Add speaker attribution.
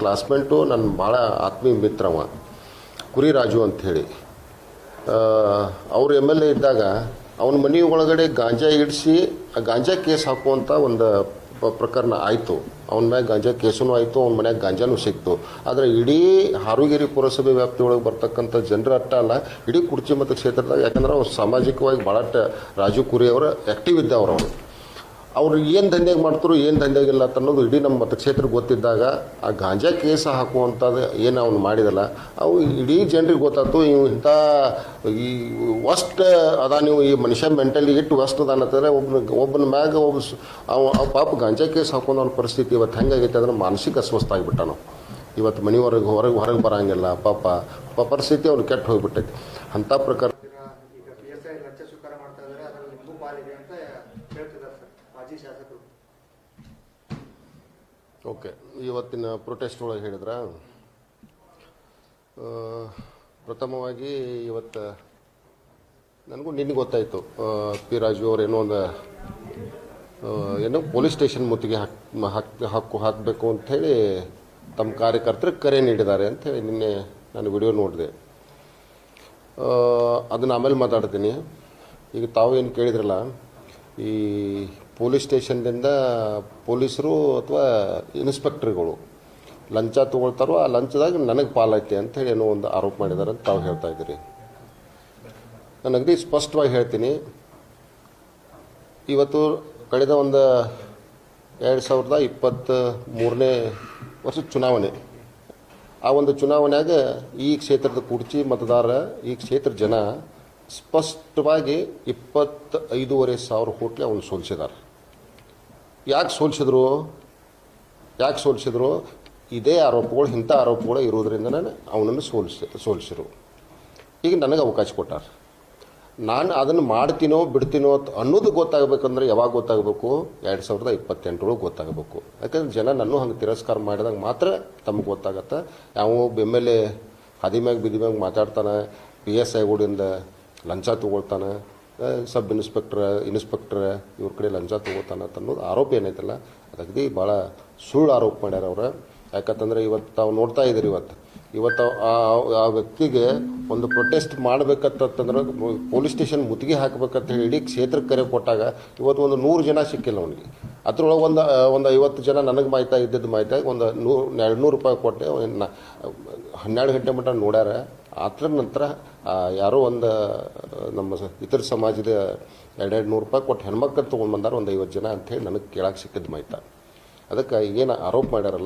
Speaker 1: Classmate ನನ್ನ ಭಾಳ ಆತ್ಮೀಯ ಮಿತ್ರವ, ಕುರಿ ರಾಜು ಅಂಥೇಳಿ ಅವ್ರು ಎಂ ಎಲ್ ಎ ಇದ್ದಾಗ ಅವನ ಮನೆ ಒಳಗಡೆ ಗಾಂಜಾ ಇಡಿಸಿ ಆ ಗಾಂಜಾ ಕೇಸ್ ಹಾಕುವಂಥ ಒಂದು ಪ್ರಕರಣ ಆಯಿತು. ಅವನ ಮ್ಯಾಗ ಗಾಂಜಾ ಕೇಸೂ ಆಯಿತು, ಅವ್ನ ಮನ್ಯಾಗ ಗಾಂಜಾನೂ ಸಿಕ್ತು. ಆದರೆ ಇಡೀ ಹಾರುಗೇರಿ ಪುರಸಭೆ ವ್ಯಾಪ್ತಿಯೊಳಗೆ ಬರ್ತಕ್ಕಂಥ ಜನರ ಅಟ್ಟ ಅಲ್ಲ, ಇಡೀ ಕುರ್ಚಿ ಮತ್ತು ಕ್ಷೇತ್ರದಾಗ ಯಾಕಂದ್ರೆ ಅವ್ರು ಸಾಮಾಜಿಕವಾಗಿ ಭಾಳ ರಾಜು ಕುರಿ ಅವರು ಆ್ಯಕ್ಟಿವ್ ಇದ್ದವ್ರು ಅವರು. ಅವ್ರು ಏನು ದಂಧೆಗೆ ಮಾಡ್ತಾರೋ ಏನು ದಂಧೆಗಿಲ್ಲ ಅನ್ನೋದು ಇಡೀ ನಮ್ಮ ಮತಕ್ಷೇತ್ರಕ್ಕೆ ಗೊತ್ತಿದ್ದಾಗ ಆ ಗಾಂಜಾ ಕೇಸ ಹಾಕುವಂಥದ್ದು ಏನು ಅವನು ಮಾಡಿದಲ್ಲ, ಅವು ಇಡೀ ಜನರಿಗೆ ಗೊತ್ತಾಯ್ತು, ಇವು ಇಂಥ ಈ ವಸ್ಟ್ ಅದ ನೀವು ಈ ಮನುಷ್ಯ ಮೆಂಟಲಿ ಇಟ್ಟು ವಸ್ಟ್ ಅದ ಅನ್ನತ್ತಂದ್ರೆ ಒಬ್ಬನ ಒಬ್ಬನ ಮ್ಯಾಗ ಒಬ್ಬ ಅವ ಪಾಪ ಗಾಂಜಾ ಕೇಸ್ ಹಾಕೊಂಡು ಅವ್ನ ಪರಿಸ್ಥಿತಿ ಇವತ್ತು ಹೆಂಗಾಗೈತೆ ಅಂದ್ರೆ ಮಾನಸಿಕ ಅಸ್ವಸ್ಥ ಆಗಿಬಿಟ್ಟ ನಾವು ಇವತ್ತು ಮನೆ ಹೊರಗೆ ಹೊರಗೆ ಬರೋಂಗಿಲ್ಲ ಪಾಪ ಪರಿಸ್ಥಿತಿ ಅವ್ನು ಕೆಟ್ಟು ಹೋಗ್ಬಿಟ್ಟೈತಿ. ಅಂಥ ಪ್ರಕಾರ
Speaker 2: ಈಗ ಪಿ ಎಸ್ ಐ ಲಂಚ ಸ್ವೀಕಾರ ಮಾಡ್ತಾ ಇದ್ದಾರೆ ಅದರಲ್ಲಿ ನಿಮಗೂ ಪಾಲಿದೆ ಅಂತ ಹೇಳ್ತಿದ್ದಾರೆ ಸರ್ ಮಾಜಿ ಶಾಸಕರು.
Speaker 1: ಓಕೆ, ಇವತ್ತಿನ ಪ್ರೊಟೆಸ್ಟ್ ಒಳಗೆ ಹೇಳಿದ್ರ ಪ್ರಥಮವಾಗಿ ಇವತ್ತು ನನಗೂ ನಿನ್ನೆ ಗೊತ್ತಾಯಿತು ಪಿ ರಾಜು ಅವ್ರು ಏನೋ ಒಂದು ಏನೋ ಪೊಲೀಸ್ ಸ್ಟೇಷನ್ ಮುತ್ತಿಗೆ ಹಾಕ್ ಹಾಕ್ ಹಾಕು ಹಾಕಬೇಕು ಅಂಥೇಳಿ ತಮ್ಮ ಕಾರ್ಯಕರ್ತರು ಕರೆ ನೀಡಿದ್ದಾರೆ ಅಂಥೇಳಿ ನಿನ್ನೆ ನಾನು ವಿಡಿಯೋ ನೋಡಿದೆ. ಅದನ್ನು ಆಮೇಲೆ ಮಾತಾಡ್ತೀನಿ. ಈಗ ತಾವು ಏನು ಕೇಳಿದ್ರಲ್ಲ ಈ ಪೊಲೀಸ್ ಸ್ಟೇಷನ್ದಿಂದ ಪೊಲೀಸರು ಅಥವಾ ಇನ್ಸ್ಪೆಕ್ಟ್ರಿಗಳು ಲಂಚ ತೊಗೊಳ್ತಾರೋ ಆ ಲಂಚದಾಗ ನನಗೆ ಪಾಲೈತೆ ಹೇಳಿ ಏನೋ ಒಂದು ಆರೋಪ ಮಾಡಿದ್ದಾರೆ ಅಂತ ತಾವು ಹೇಳ್ತಾ ಇದ್ದೀರಿ. ನಾನು ಅಗದಿ ಸ್ಪಷ್ಟವಾಗಿ ಹೇಳ್ತೀನಿ. ಇವತ್ತು ಕಳೆದ ಒಂದು ಎರಡು ಸಾವಿರದ ಇಪ್ಪತ್ತ ಮೂರನೇ ವರ್ಷ ಚುನಾವಣೆ. ಆ ಒಂದು ಚುನಾವಣೆಯಾಗ ಈ ಕ್ಷೇತ್ರದ ಕುರ್ಚಿ ಮತದಾರ, ಈ ಕ್ಷೇತ್ರ ಜನ ಸ್ಪಷ್ಟವಾಗಿ ಇಪ್ಪತ್ತೈದೂವರೆ ಸಾವಿರ ಕೋಟಿ ಅವನು ಸೋಲಿಸಿದ್ದಾರೆ ಯಾಕೆ ಸೋಲಿಸಿದ್ರು? ಯಾಕೆ ಸೋಲಿಸಿದ್ರು? ಇದೇ ಆರೋಪಗಳು, ಇಂಥ ಆರೋಪಗಳು ಇರೋದ್ರಿಂದನೇ ಅವನನ್ನು ಸೋಲಿಸಿ, ಸೋಲಿಸಿರು. ಈಗ ನನಗೆ ಅವಕಾಶ ಕೊಟ್ಟಾರ. ನಾನು ಅದನ್ನು ಮಾಡ್ತೀನೋ, ಬಿಡ್ತೀನೋ ಅಂತ ಅನ್ನೋದು ಗೊತ್ತಾಗಬೇಕಂದ್ರೆ ಯಾವಾಗ ಗೊತ್ತಾಗಬೇಕು? ಎರಡು ಸಾವಿರದ ಇಪ್ಪತ್ತೆಂಟರೊಳಗೆ ಗೊತ್ತಾಗಬೇಕು. ಯಾಕಂದ್ರೆ ಜನ ನನ್ನ ಹಂಗೆ ತಿರಸ್ಕಾರ ಮಾಡಿದಾಗ ಮಾತ್ರ ತಮಗೆ ಗೊತ್ತಾಗತ್ತೆ. ಯಾವ ಎಂ ಎಲ್ ಮ್ಯಾಗ, ಬಿದಿ ಮ್ಯಾಗ ಮಾತಾಡ್ತಾನೆ, ಪಿ ಎಸ್ ಐಗಳಿಂದ ಲಂಚ ತೊಗೊಳ್ತಾನೆ ಸಬ್ ಇನ್ಸ್ಪೆಕ್ಟ್ರ, ಇನ್ಸ್ಪೆಕ್ಟ್ರ್, ಇವ್ರ ಕಡೆ ಲಂಚ ಅಂತ ಅನ್ನೋದು ಆರೋಪ ಏನೈತಲ್ಲ, ಅದು ಅಗದಿ ಭಾಳ ಸುಳ್ಳು ಆರೋಪ ಮಾಡ್ಯಾರ ಅವ್ರು. ಯಾಕಂತಂದ್ರೆ ಇವತ್ತು ತಾವು ನೋಡ್ತಾ ಇದ್ದೀರಿ ಇವತ್ತು ಇವತ್ತು ಆ ವ್ಯಕ್ತಿಗೆ ಒಂದು ಪ್ರೊಟೆಸ್ಟ್ ಮಾಡ್ಬೇಕಂತಂದ್ರೆ ಪೊಲೀಸ್ ಸ್ಟೇಷನ್ ಮುತ್ತಿಗೆ ಹಾಕ್ಬೇಕಂತ ಹೇಳಿ ಕ್ಷೇತ್ರಕ್ಕೆ ಕರೆ ಕೊಟ್ಟಾಗ ಇವತ್ತು ಒಂದು ನೂರು ಜನ ಸಿಕ್ಕಿಲ್ಲ ಅವನಿಗೆ. ಅದ್ರೊಳಗೆ ಒಂದು ಒಂದು ಐವತ್ತು ಜನ ನನಗೆ ಮಾಹಿತಿ ಇದ್ದಿದ್ದು ಮಾಹಿತಿ ಒಂದು ನೂರು ಎರಡು ನೂರು ರೂಪಾಯಿ ಕೊಟ್ಟೆ ಹನ್ನೆರಡು ಗಂಟೆ ಮಟ್ಟ ನೋಡ್ಯಾರ. ಅದ್ರ ನಂತರ ಯಾರೋ ಒಂದು, ನಮ್ಮ ಇತರ ಸಮಾಜದ ಎರಡೆರಡು ನೂರು ರೂಪಾಯಿ ಕೊಟ್ಟು ಹೆಣ್ಮಕ್ಳು ತೊಗೊಂಡು ಬಂದಾರ ಒಂದು ಐವತ್ತು ಜನ ಅಂಥೇಳಿ ನನಗೆ ಕೇಳಕ್ಕೆ ಸಿಕ್ಕಿದ್ದು ಮಾಹಿತಿ ಅದಕ್ಕೆ ಏನು ಆರೋಪ ಮಾಡ್ಯಾರಲ್ಲ.